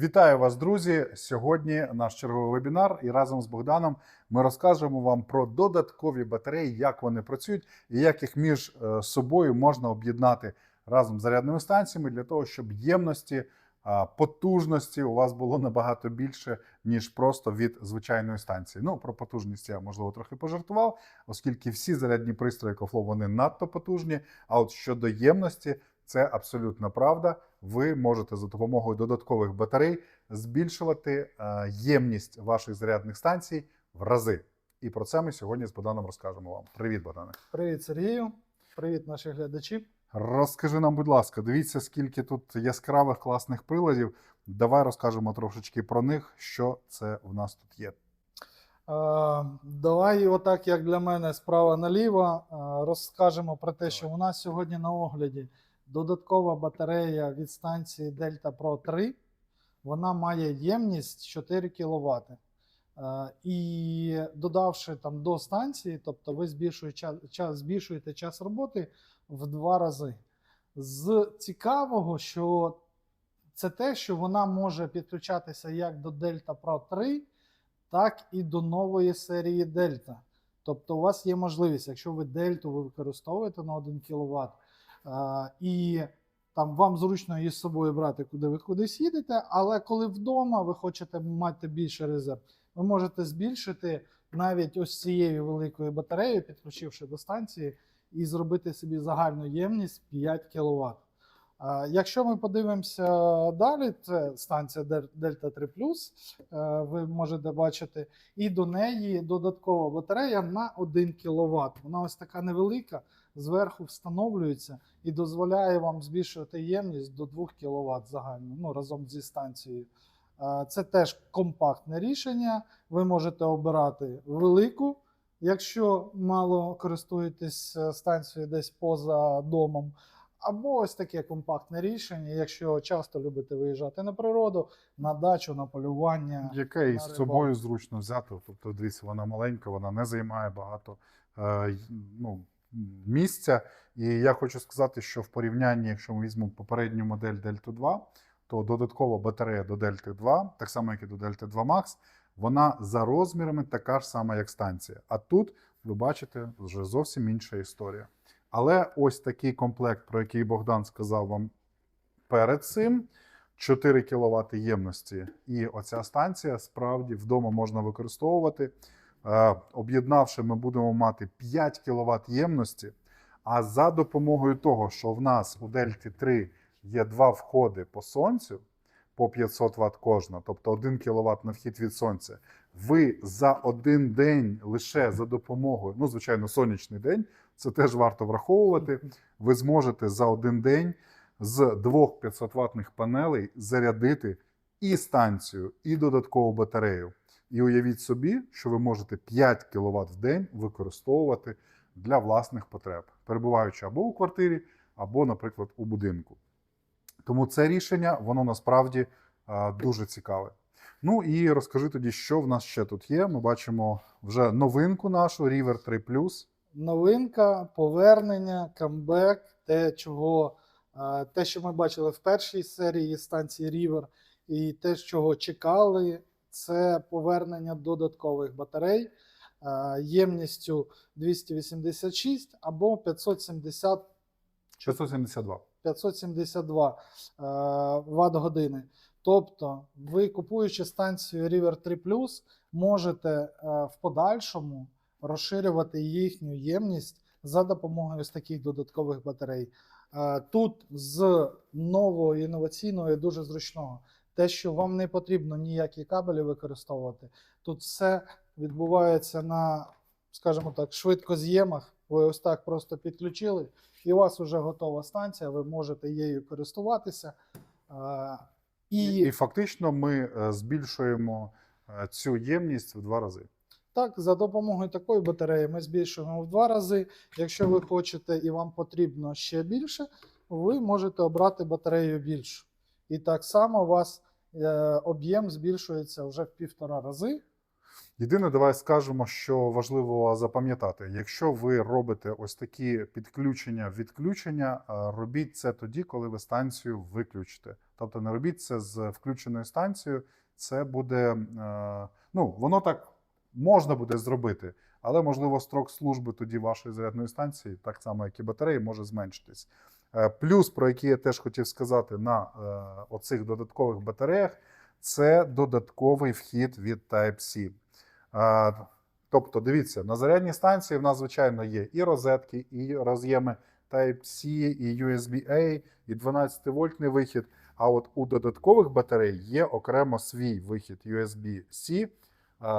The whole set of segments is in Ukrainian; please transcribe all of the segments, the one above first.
Вітаю вас, друзі! Сьогодні наш черговий вебінар, і разом з Богданом ми розкажемо вам про додаткові батареї, як вони працюють і як їх між е, собою можна об'єднати разом з зарядними станціями для того, щоб ємності, потужності у вас було набагато більше, ніж просто від звичайної станції. Ну, про потужність я можливо трохи пожартував, оскільки всі зарядні пристрої Кофло вони надто потужні. А от щодо ємності, це абсолютно правда. Ви можете за допомогою додаткових батарей збільшувати е, ємність ваших зарядних станцій в рази. І про це ми сьогодні з Богданом розкажемо вам. Привіт, Богдане. Привіт, Сергію. Привіт, наші глядачі. Розкажи нам, будь ласка, дивіться, скільки тут яскравих класних приладів. Давай розкажемо трошечки про них, що це в нас тут є. Е, давай, отак, як для мене, справа наліво, е, розкажемо про те, що у нас сьогодні на огляді додаткова батарея від станції Delta Pro 3. Вона має ємність 4 кВт. Е, і додавши там до станції, тобто ви збільшуєте час, час, збільшуєте час роботи в два рази. З цікавого, що це те, що вона може підключатися як до Delta Pro 3, так і до нової серії Delta. Тобто, у вас є можливість, якщо ви Дельту ви використовуєте на 1 кВт, і там вам зручно її з собою брати, куди ви кудись їдете, але коли вдома ви хочете мати більше резерв, ви можете збільшити навіть ось цією великою батареєю, підключивши до станції, і зробити собі загальну ємність 5 кВт. Якщо ми подивимося далі, це станція Delta 3 е, ви можете бачити, і до неї додаткова батарея на 1 кВт. Вона ось така невелика, зверху встановлюється і дозволяє вам збільшувати ємність до 2 кВт загально, ну, разом зі станцією. Е, Це теж компактне рішення. Ви можете обирати велику, якщо мало користуєтесь е, станцією десь поза домом. Або ось таке компактне рішення, якщо часто любите виїжджати на природу, на дачу, на полювання. Яке і на з собою зручно взяти. Тобто, дивіться, вона маленька, вона не займає багато е, ну, місця. І я хочу сказати, що в порівнянні, якщо ми візьмемо попередню модель Delta 2, то додаткова батарея до Delta 2, так само як і до Delta 2 Max, вона за розмірами така ж сама, як станція. А тут ви бачите вже зовсім інша історія. Але ось такий комплект, про який Богдан сказав вам перед цим. 4 кВт ємності. І оця станція справді вдома можна використовувати. Е, Об'єднавши, ми будемо мати 5 кВт ємності. А за допомогою того, що в нас у Дельті 3 є два входи по сонцю по 500 Вт кожна, тобто 1 кВт на вхід від сонця, ви за один день лише за допомогою, ну, звичайно, сонячний день, це теж варто враховувати. Ви зможете за один день з двох 500 ватних панелей зарядити і станцію, і додаткову батарею. І уявіть собі, що ви можете 5 кВт в день використовувати для власних потреб, перебуваючи або у квартирі, або, наприклад, у будинку. Тому це рішення, воно насправді е, дуже цікаве. Ну і розкажи тоді, що в нас ще тут є. Ми бачимо вже новинку нашу River 3 новинка, повернення, камбек, те, чого, е, те, що ми бачили в першій серії станції River, і те, чого чекали, це повернення додаткових батарей е, ємністю 286 або 570 672. 572 Вт години. Тобто, ви купуючи станцію River 3 можете е, в подальшому розширювати їхню ємність за допомогою ось таких додаткових батарей. Е, Тут з нового інноваційного і дуже зручного, те, що вам не потрібно ніякі кабелі використовувати. Тут все відбувається на, скажімо так, швидкоз'ємах. Ви ось так просто підключили, і у вас вже готова станція, ви можете її користуватися. І, і фактично ми е, збільшуємо е, цю ємність в два рази. Так, за допомогою такої батареї ми збільшуємо в два рази. Якщо ви хочете і вам потрібно ще більше, ви можете обрати батарею більшу. І так само у вас е, об'єм збільшується вже в півтора рази. Єдине, давай скажемо, що важливо запам'ятати: якщо ви робите ось такі підключення, відключення, е, робіть це тоді, коли ви станцію виключите. Тобто не робіть це з включеною станцією. Це буде е, ну воно так можна буде зробити, але можливо строк служби тоді вашої зарядної станції, так само як і батареї, може зменшитись. Е, Плюс, про який я теж хотів сказати на е, оцих додаткових батареях, це додатковий вхід від Type-C. Е, Тобто, дивіться, на зарядній станції в нас, звичайно, є і розетки, і роз'єми Type-C, і USB-A, і 12-вольтний вихід. А от у додаткових батарей є окремо свій вихід USB-C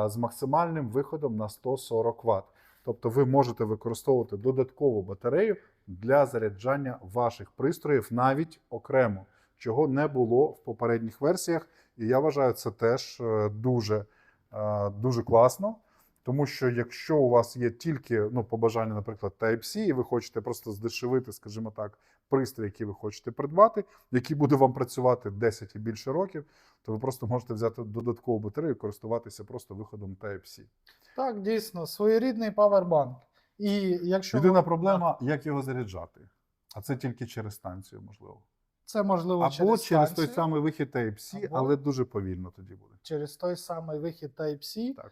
з максимальним виходом на 140 Вт. Тобто ви можете використовувати додаткову батарею для заряджання ваших пристроїв навіть окремо, чого не було в попередніх версіях. І я вважаю, це теж е, дуже, е, дуже класно. Тому що якщо у вас є тільки ну, побажання, наприклад, Type-C, і ви хочете просто здешевити, скажімо так, пристрій, який ви хочете придбати, який буде вам працювати 10 і більше років, то ви просто можете взяти додаткову батарею і користуватися просто виходом Type-C. Так, дійсно, своєрідний павербанк. І якщо Єдина ви- проблема, як його заряджати. А це тільки через станцію, можливо. це можливо Або через, через, той самий вихід Type-C, Або- але дуже повільно тоді буде. через той самий вихід Type-C. Так.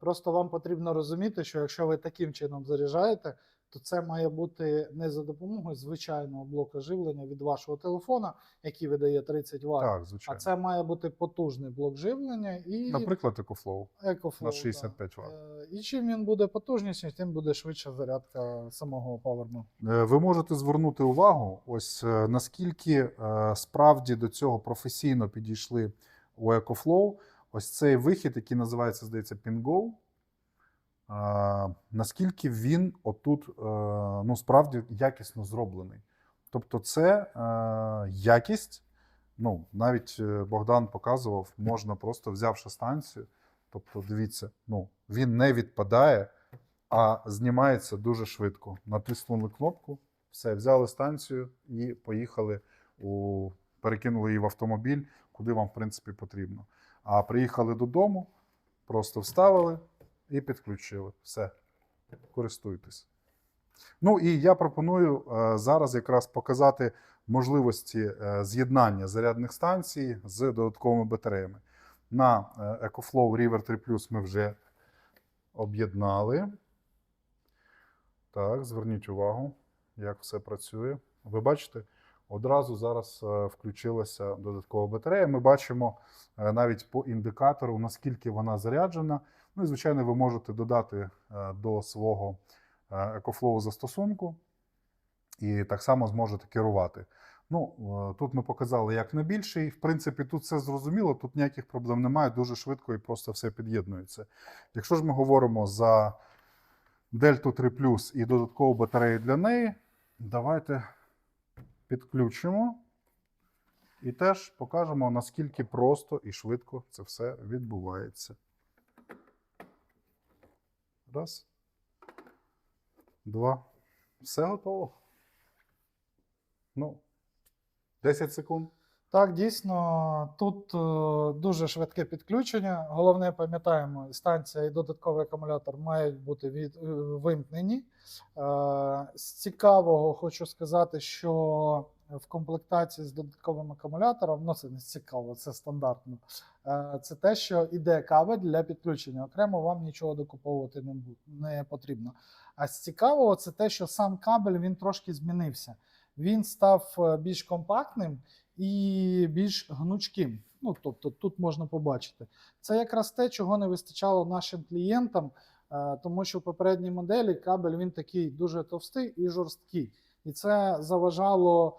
Просто вам потрібно розуміти, що якщо ви таким чином заряджаєте, то це має бути не за допомогою звичайного блока живлення від вашого телефона, який видає 30 Вт, Так, а звичайно. це має бути потужний блок живлення і Наприклад, EcoFlow EcoFlow. на 65 Вт. Е, І чим він буде потужніший, тим буде швидша зарядка самого павербанку. Е, Ви можете звернути увагу, ось е, наскільки е, справді до цього професійно підійшли у EcoFlow. Ось цей вихід, який називається, здається, PinGo, наскільки він отут е, ну, справді якісно зроблений. Тобто, це е, якість. Ну, навіть е, Богдан показував, можна просто взявши станцію. Тобто, дивіться, ну, він не відпадає, а знімається дуже швидко. Натиснули кнопку, все, взяли станцію і поїхали у перекинули її в автомобіль, куди вам, в принципі, потрібно. А приїхали додому, просто вставили і підключили. Все, користуйтесь. Ну і я пропоную е, зараз якраз показати можливості е, з'єднання зарядних станцій з додатковими батареями. На е, EcoFlow River 3 Plus ми вже об'єднали. Так, зверніть увагу, як все працює. Ви бачите, одразу зараз включилася додаткова батарея. Ми бачимо навіть по індикатору, наскільки вона заряджена. Ну і, звичайно, ви можете додати е, до свого е, EcoFlow застосунку і так само зможете керувати. Ну, е, тут ми показали, як на більший. В принципі, тут все зрозуміло, тут ніяких проблем немає, дуже швидко і просто все під'єднується. Якщо ж ми говоримо за Дельту 3 і додаткову батарею для неї, давайте підключимо і теж покажемо, наскільки просто і швидко це все відбувається. Раз. Два. Все готово. Ну, 10 секунд. Так, дійсно, тут е, дуже швидке підключення. Головне, пам'ятаємо, станція і додатковий акумулятор мають бути від, е, вимкнені. Е, з цікавого хочу сказати, що в комплектації з додатковим акумулятором, ну це не цікаво, це стандартно. Е, це те, що іде кабель для підключення. Окремо вам нічого докуповувати не, потрібно. А з цікавого, це те, що сам кабель він трошки змінився. Він став е, більш компактним і більш гнучким. Ну, тобто тут можна побачити. Це якраз те, чого не вистачало нашим клієнтам, е, тому що в попередній моделі кабель він такий дуже товстий і жорсткий. І це заважало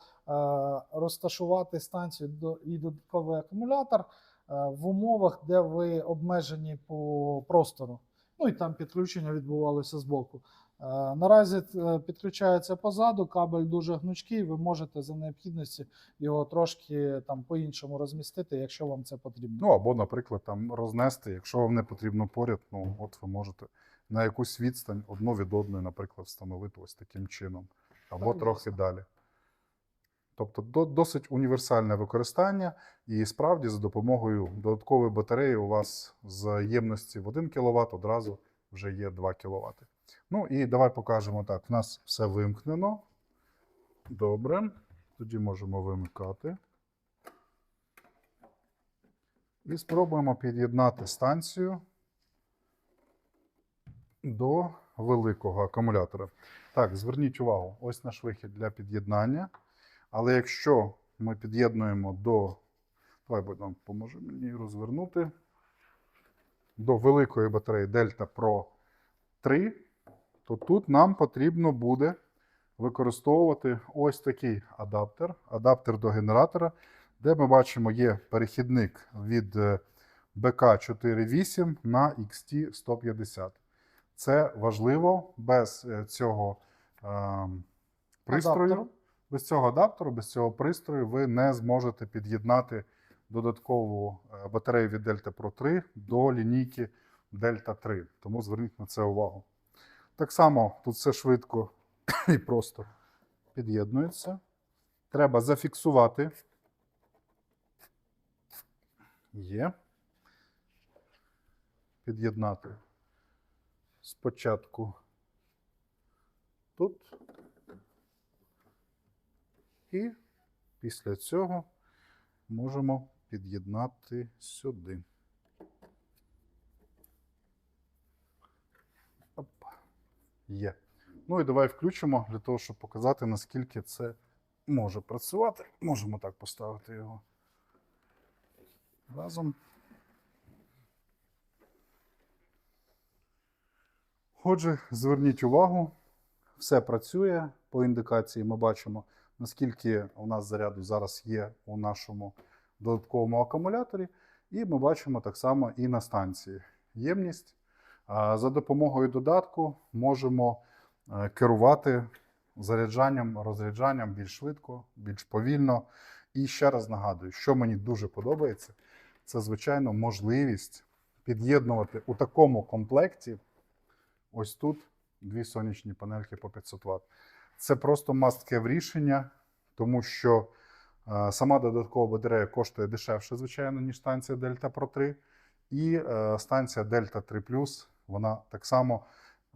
розташувати станцію і додатковий акумулятор в умовах, де ви обмежені по простору. Ну і там підключення відбувалося збоку. Е, Наразі е, підключається позаду, кабель дуже гнучкий. Ви можете за необхідності його трошки там по-іншому розмістити, якщо вам це потрібно. Ну або, наприклад, там рознести, якщо вам не потрібно поряд, ну от ви можете на якусь відстань одну від одної, наприклад, встановити ось таким чином, або Так, трохи далі. Тобто досить універсальне використання, і справді за допомогою додаткової батареї у вас з ємності в 1 кВт одразу вже є 2 кВт. Ну і давай покажемо так. У нас все вимкнено. Добре. Тоді можемо вимикати. І спробуємо під'єднати станцію до великого акумулятора. Так, зверніть увагу, ось наш вихід для під'єднання. Але якщо ми під'єднуємо до. Давай Богдан, поможи мені розвернути. До великої батареї Delta Pro 3, то тут нам потрібно буде використовувати ось такий адаптер, адаптер до генератора, де ми бачимо є перехідник від е, BK48 на XT150. Це важливо без е, цього е, пристрою. Адаптеру. Без цього адаптеру, без цього пристрою ви не зможете під'єднати додаткову е, батарею від Delta Pro 3 до лінійки Delta 3. Тому зверніть на це увагу. Так само тут все швидко і просто під'єднується. Треба зафіксувати. Є. Під'єднати спочатку тут. І після цього можемо під'єднати сюди. Оп. Є. Ну і давай включимо для того, щоб показати, наскільки це може працювати. Можемо так поставити його разом. Отже, зверніть увагу, все працює. По індикації ми бачимо, наскільки у нас заряду зараз є у нашому додатковому акумуляторі. І ми бачимо так само і на станції ємність. За допомогою додатку можемо е, керувати заряджанням, розряджанням більш швидко, більш повільно. І ще раз нагадую, що мені дуже подобається, це, звичайно, можливість під'єднувати у такому комплекті ось тут дві сонячні панельки по 500 Вт. Це просто must-have рішення, тому що е, сама додаткова батарея коштує дешевше, звичайно, ніж станція Delta Pro 3. І е, станція Delta 3 Plus, вона так само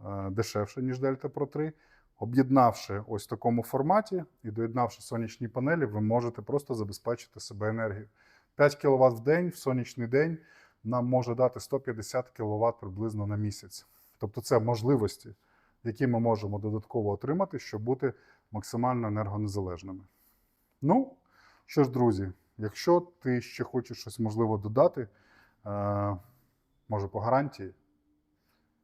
е, дешевша, ніж Delta Pro 3. Об'єднавши ось в такому форматі і доєднавши сонячні панелі, ви можете просто забезпечити себе енергію. 5 кВт в день в сонячний день нам може дати 150 кВт приблизно на місяць. Тобто це можливості, які ми можемо додатково отримати, щоб бути максимально енергонезалежними. Ну, що ж, друзі, якщо ти ще хочеш щось можливо додати, е, може по гарантії,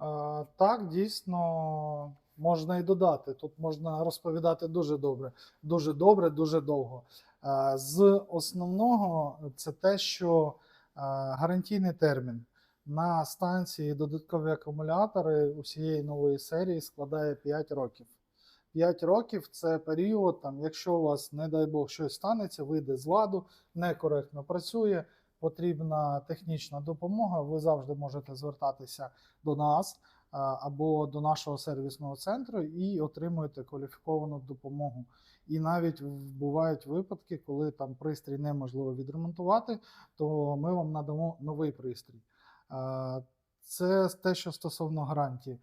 Е, Так, дійсно, можна і додати. Тут можна розповідати дуже добре, дуже добре, дуже довго. Е, З основного це те, що е, гарантійний термін на станції додаткові акумулятори усієї нової серії складає 5 років. 5 років це період, там, якщо у вас, не дай Бог, щось станеться, вийде з ладу, некоректно працює, потрібна технічна допомога, ви завжди можете звертатися до нас або до нашого сервісного центру і отримуєте кваліфіковану допомогу. І навіть бувають випадки, коли там пристрій неможливо відремонтувати, то ми вам надамо новий пристрій. А, Це те, що стосовно гарантії.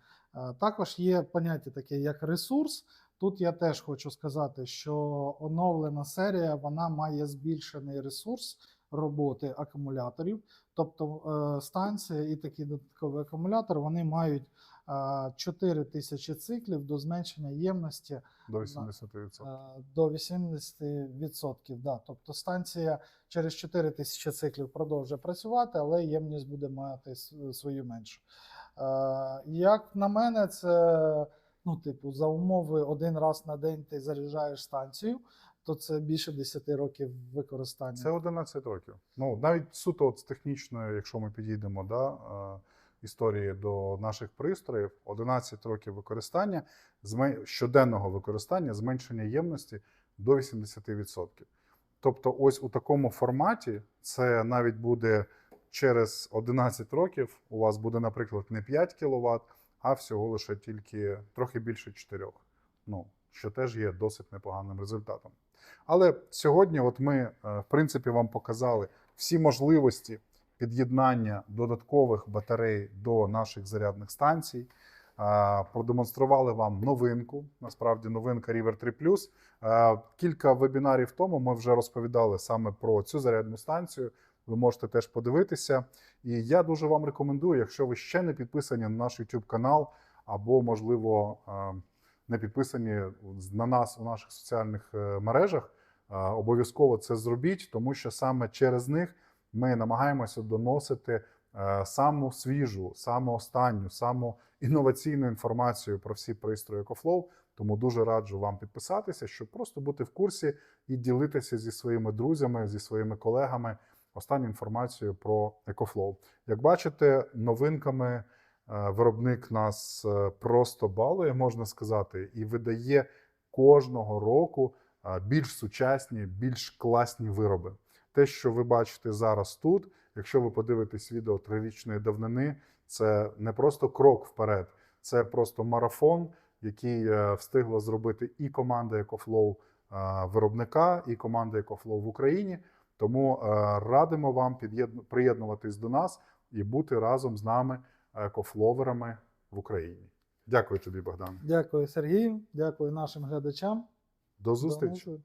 Також є поняття таке, як ресурс. Тут я теж хочу сказати, що оновлена серія вона має збільшений ресурс роботи акумуляторів. Тобто е, станція і такий додатковий акумулятор вони мають е, 4000 циклів до зменшення ємності до 80%. е, до 80%. Да. Тобто станція через 4000 циклів продовжує працювати, але ємність буде мати свою меншу. Е, Як на мене, це ну, типу, за умови один раз на день ти заряджаєш станцію, то це більше 10 років використання. Це 11 років. Ну, навіть суто от з технічної, якщо ми підійдемо да, е, історії до наших пристроїв, 11 років використання, щоденного використання, зменшення ємності до 80%. Тобто, ось у такому форматі це навіть буде через 11 років. У вас буде, наприклад, не 5 кВт, а всього лише тільки трохи більше 4. Ну, що теж є досить непоганим результатом. Але сьогодні, от ми, е, в принципі, вам показали всі можливості під'єднання додаткових батарей до наших зарядних станцій. Продемонстрували вам новинку. Насправді, новинка River 3 Е, Кілька вебінарів тому ми вже розповідали саме про цю зарядну станцію. Ви можете теж подивитися. І я дуже вам рекомендую, якщо ви ще не підписані на наш YouTube канал, або, можливо, не підписані на нас у наших соціальних е, мережах, обов'язково це зробіть, тому що саме через них ми намагаємося доносити е, саму свіжу, саму останню, саму інноваційну інформацію про всі пристрої EcoFlow. Тому дуже раджу вам підписатися, щоб просто бути в курсі і ділитися зі своїми друзями, зі своїми колегами останню інформацію про EcoFlow. Як бачите, новинками е, виробник нас е, просто балує, можна сказати, і видає кожного року більш сучасні, більш класні вироби. Те, що ви бачите зараз тут, якщо ви подивитесь відео трирічної давнини, це не просто крок вперед, це просто марафон, який е, встигла зробити і команда EcoFlow е, виробника, і команда EcoFlow в Україні. Тому е, радимо вам приєднуватись до нас і бути разом з нами екофловерами в Україні. Дякую тобі, Богдан. Дякую, Сергію. Дякую нашим глядачам. До зустрічі.